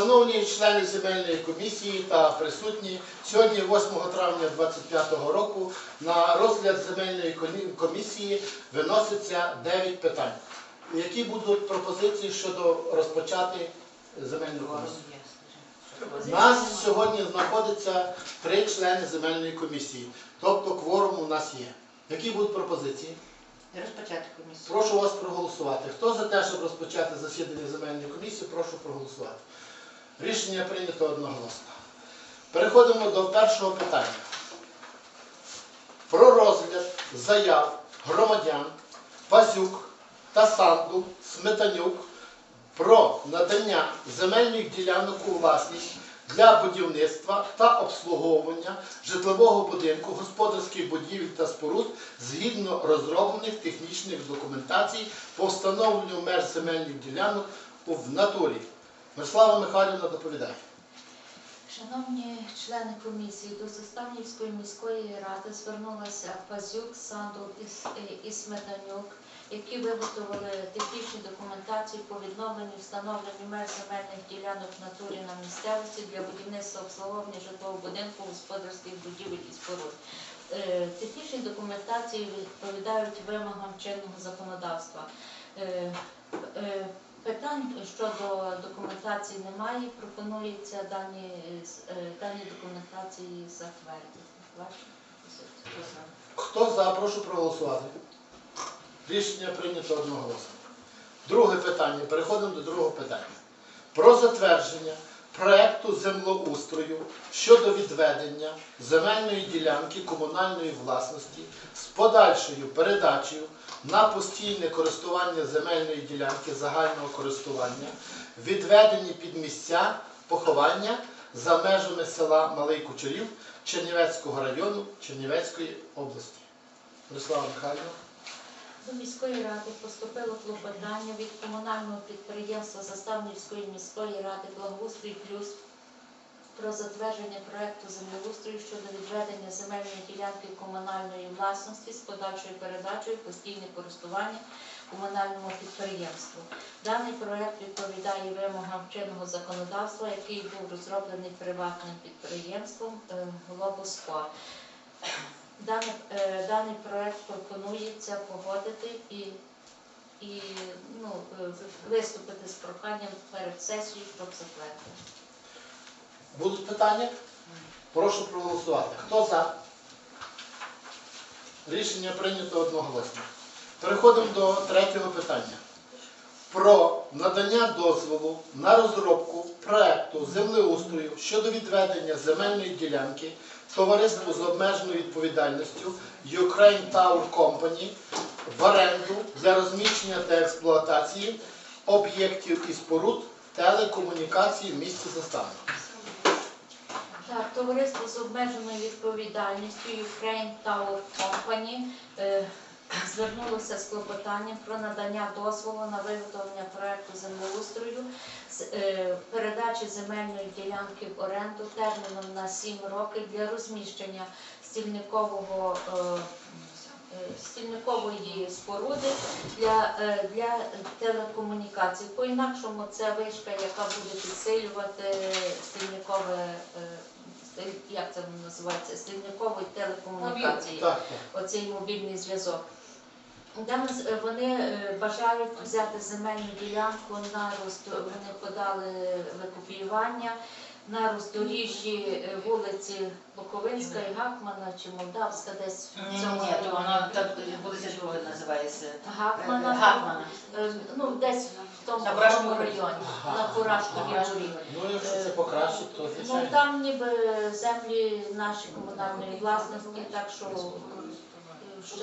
Шановні члени земельної комісії та присутні, сьогодні, 8 травня 2025 року, на розгляд земельної комісії виноситься 9 питань. Які будуть пропозиції щодо розпочати земельну комісію? У нас сьогодні знаходиться три члени земельної комісії, тобто кворум у нас є. Які будуть пропозиції? Розпочати комісію. Прошу вас проголосувати. Хто за те, щоб розпочати засідання земельної комісії, прошу проголосувати. Рішення прийнято одноголосно. Переходимо до першого питання. Про розгляд заяв громадян Пазюк та Санду Сметанюк про надання земельних ділянок у власність для будівництва та обслуговування житлового будинку, господарських будівель та споруд згідно розроблених технічних документацій по встановленню меж земельних ділянок в натурі. Мирослава Михайлівна доповідає. Шановні члени комісії, до Заставнівської міської ради звернулася Пазюк, Сандул і і Сметанюк, які виготовили технічні документації по відновленню встановленню меж земельних ділянок натурі на місцевості для будівництва обслуговування житлового будинку, господарських будівель і споруд. Е, Технічні документації відповідають вимогам чинного законодавства. Питань щодо документації немає. Пропонується дані, е, е, дані документації затвердити. Хто за, прошу проголосувати. Рішення прийнято одноголосно. Друге питання. Переходимо до другого питання. Про затвердження проекту землеустрою щодо відведення земельної ділянки комунальної власності з подальшою передачею на постійне користування земельної ділянки загального користування, відведені під місця поховання за межами села Малий Кучерів Чернівецького району Чернівецької області. Мирослава Михайлівна. До міської ради поступило клопотання від комунального підприємства Заставнівської міської ради Благоустрій Плюс про затвердження проекту землеустрою щодо відведення земельної ділянки комунальної власності з подальшою передачею постійне користування комунальному підприємству. Даний проект відповідає вимогам чинного законодавства, який був розроблений приватним підприємством е, Глобуспо. Даний, е, даний проект пропонується погодити і, і ну, е, виступити з проханням перед сесією, щоб затвердити. Будуть питання? Прошу проголосувати. Хто за? Рішення прийнято одноголосно. Переходимо до третього питання. Про надання дозволу на розробку проекту землеустрою щодо відведення земельної ділянки товариству з обмеженою відповідальністю Ukraine Tower Company в оренду для розміщення та експлуатації об'єктів і споруд телекомунікації в місті Заставне. Так, товариство з обмеженою відповідальністю Ukraine Tower Company звернулося з клопотанням про надання дозволу на виготовлення проекту землеустрою з е, передачі земельної ділянки в оренду терміном на 7 років для розміщення стільникового е, стільникової споруди для, е, для телекомунікацій. По-інакшому це вишка, яка буде підсилювати стільникове, як це воно називається, стільникової телекомунікації, Так, так. оцей мобільний зв'язок. Там вони е, бажають взяти земельну ділянку на роз- вони подали викопіювання на роздоріжжі е, вулиці Буковинська і Гакмана чи Молдавська, десь в Ні, цьому ні, то районі. так вулиця друга називається. Гакмана, Гакмана. е, ну десь в тому, На в Курашковій тому горі. районі, на Курашковій горі. Ну, якщо це покращить, то Ну звичайно. там ніби землі наші комунальної власності, так що е,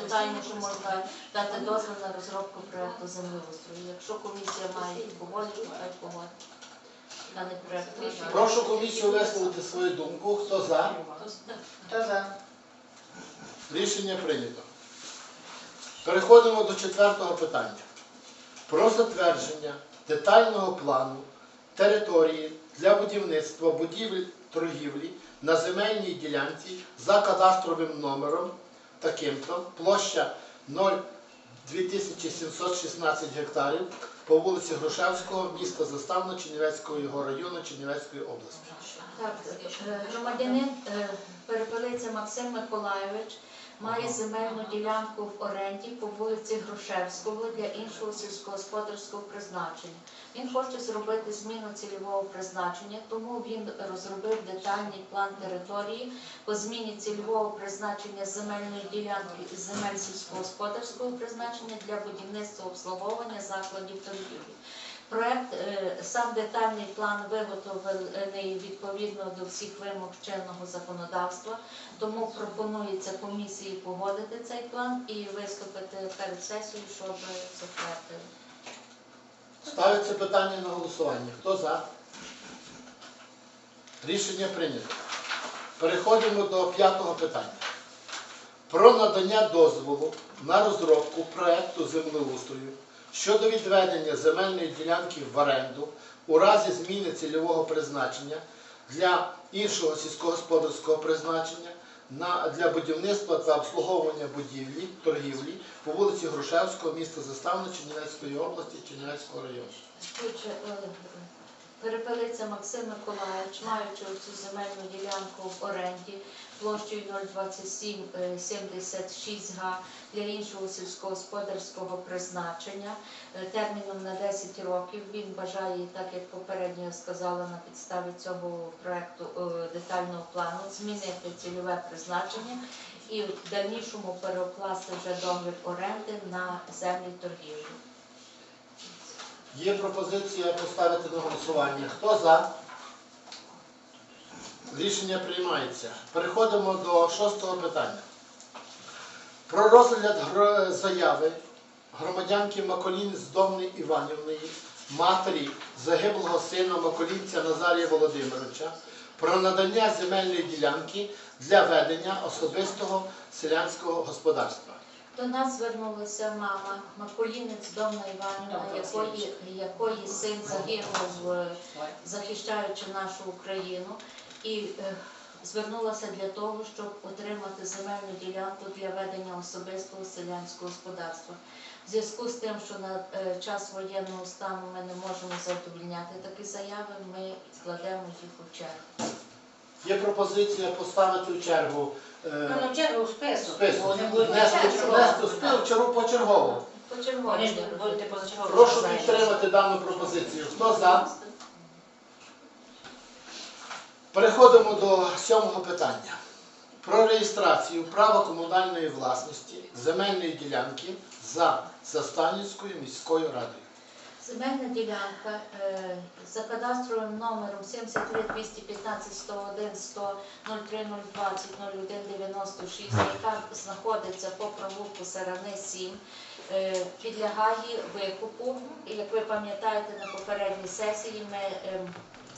вважаємо, що можна дати дозвіл на розробку проекту землеустрою. Якщо комісія має погоджувати, хай погодить даний проект рішення. Прошу комісію висловити свою думку. Хто за? Хто за? Рішення прийнято. Переходимо до четвертого питання. Про затвердження детального плану території для будівництва будівель торгівлі на земельній ділянці за кадастровим номером таким-то площа 02716 гектарів по вулиці Грушевського, міста Заставно, Чернівецького його району, Чернівецької області. Так, е, громадянин е, Перепелиця Максим Миколайович має земельну ділянку в оренді по вулиці Грушевського для іншого сільськогосподарського призначення. Він хоче зробити зміну цільового призначення, тому він розробив детальний план території по зміні цільового призначення земельної ділянки із земель сільськогосподарського призначення для будівництва обслуговування закладів торгівлі. Проект, е, сам детальний план виготовлений відповідно до всіх вимог чинного законодавства, тому пропонується комісії погодити цей план і виступити перед сесією, щоб затвердили. Ставиться питання на голосування. Хто за? Рішення прийнято. Переходимо до п'ятого питання. Про надання дозволу на розробку проекту землеустрою щодо відведення земельної ділянки в оренду у разі зміни цільового призначення для іншого сільськогосподарського призначення на, для будівництва та обслуговування будівлі, торгівлі по вулиці Грушевського, міста Заставна Чернівецької області, Чернівецького району. Е, Перепелиця Максим Миколаївич, маючи цю земельну ділянку в оренді площею 02776 га для іншого сільськогосподарського призначення е, терміном на 10 років. Він бажає, так як попередньо я сказала, на підставі цього проекту е, детального плану змінити цільове призначення і в дальнішому перекласти вже договір оренди на землі торгівлі. Є пропозиція поставити на голосування. Хто за? Рішення приймається. Переходимо до шостого питання. Про розгляд заяви громадянки Маколін Здомни Іванівної, матері загиблого сина Маколінця Назарія Володимировича, про надання земельної ділянки для ведення особистого селянського господарства. До нас звернулася мама Макулінець Домна Іванівна, якої, якої син загинув, захищаючи нашу Україну, і е, звернулася для того, щоб отримати земельну ділянку для ведення особистого селянського господарства. В зв'язку з тим, що на е, час воєнного стану ми не можемо задовольняти такі заяви, ми складемо їх у чергу. Є пропозиція поставити у чергу. е, Ну, на чергу в список. список. Вони будуть Нести почергово. в чергу почергово. Почергово. Вони ж будуть позачергово. Прошу підтримати дану пропозицію. Хто за? Переходимо до сьомого питання. Про реєстрацію права комунальної власності земельної ділянки за Застанівською міською радою. Земельна ділянка е, за кадастровим номером 73 215 101 100 03 020 01 96, яка знаходиться по провулку Сарани 7, е, підлягає викупу. Як ви пам'ятаєте, на попередній сесії ми ем,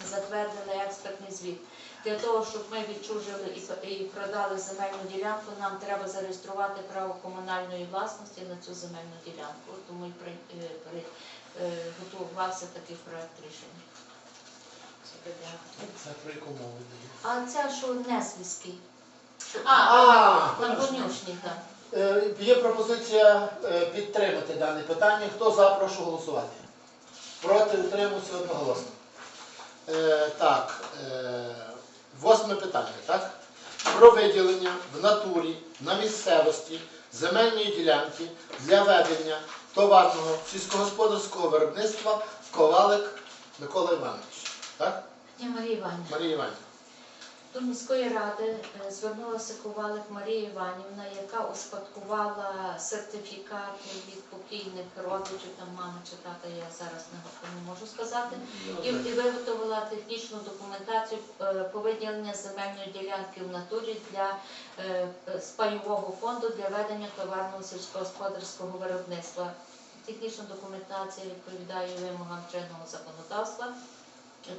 затвердили експертний звіт. Для того, щоб ми відчужили і продали земельну ділянку, нам треба зареєструвати право комунальної власності на цю земельну ділянку. Тому і при, е, при, е, готувався такий проект рішення. Це про яку мову? А ця, що не свійський, А, А, на конюшні там. Е, Є пропозиція підтримати дане питання. Хто за, прошу голосувати. Проти утримуюся одноголосно. Так, восьме питання, так? Про виділення в натурі на місцевості земельної ділянки для ведення товарного сільськогосподарського виробництва Ковалик Микола Іванович. Так? Марія Іванівна. Марія Іванівна. До міської ради е, звернулася Ковалик Марія Іванівна, яка успадкувала сертифікати від покійних родичів, там мами чи тата, я зараз не, можу сказати, і, і виготовила технічну документацію е, по виділення земельної ділянки в натурі для е, е, з пайового фонду для ведення товарного сільськогосподарського виробництва. Технічна документація відповідає вимогам чинного законодавства.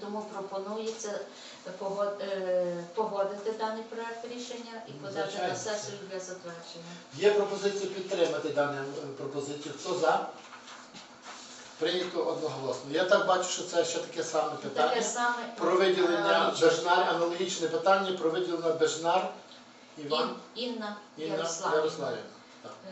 Тому пропонується е, погодити даний проект рішення і подати Звичайно. на сесію для затвердження. Є пропозиція підтримати дану е, пропозицію. Хто за? Прийнято одноголосно. Я так бачу, що це ще таке саме питання. Таке саме Про виділення аналогічне. Бежнар, аналогічне питання про виділення Бежнар Іван Ін- Інна Інна Ярославівна. Ярославівна.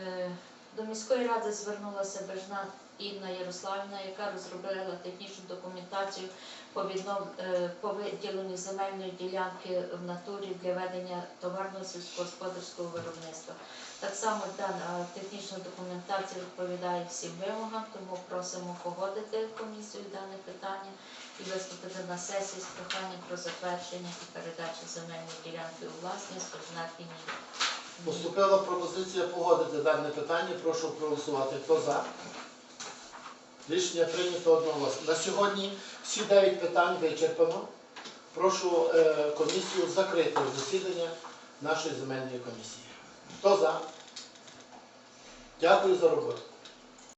Е, До міської ради звернулася Бежна Інна Ярославівна, яка розробила технічну документацію по, віднов... е, по виділенню земельної ділянки в натурі для ведення товарного сільськогосподарського виробництва. Так само дана технічна документація відповідає всім вимогам, тому просимо погодити комісію дане питання і виступити на сесії з проханням про затвердження і передачу земельної ділянки у власність Кожнакіні. Поступила пропозиція погодити дане питання. Прошу проголосувати. Хто за? Рішення прийнято одноголосно. На сьогодні всі дев'ять питань вичерпано. Прошу е, комісію закрити засідання нашої земельної комісії. Хто за? Дякую за роботу.